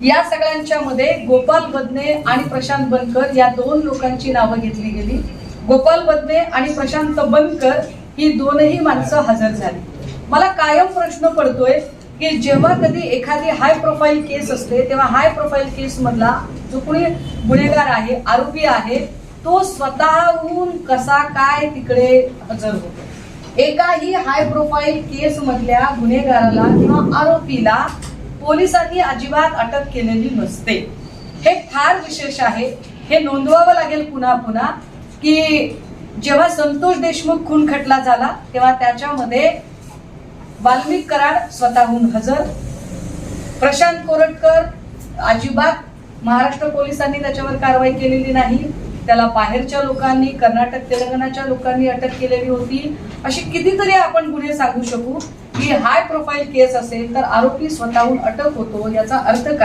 या सगळ्यांच्या मध्ये गोपाल बदने आणि प्रशांत बनकर या दोन लोकांची नावं घेतली गेली. गोपाल बदने आणि प्रशांत बनकर ही दोनही माणसं हजर झाली. मला कायम प्रश्न पडतोय की जेव्हा कधी एखादी हाय प्रोफाईल केस असते तेव्हा हाय प्रोफाईल केस मधला जो कोणी गुन्हेगार आहे आरोपी आहे तो स्वतःहून कसा काय तिकडे हजर होतो? एकाही हाय प्रोफाईल केस मधल्या गुन्हेगाराला किंवा आरोपीला पोलिसांनी अजिबात अटक केलेली नसते. हे फार विशेष आहे. हे नोंदवावं लागेल पुन्हा पुन्हा की जेव्हा संतोष देशमुख खून खटला झाला तेव्हा त्याच्यामध्ये वाल्मिक कराड स्वतःहून हजर. प्रशांत कोरटकर अजिबात महाराष्ट्र पोलिसांनी त्याच्यावर कारवाई केलेली नाही. त्याला बाहेरच्या लोकांनी कर्नाटक तेलंगणाच्या लोकांनी अटक केलेली होती. अशी कितीतरी आपण गुन्हे सांगू शकू. की हाय प्रोफाईल केस असेल तर आरोपी स्वतःहून अटक होतो. याचा अर्थ काय?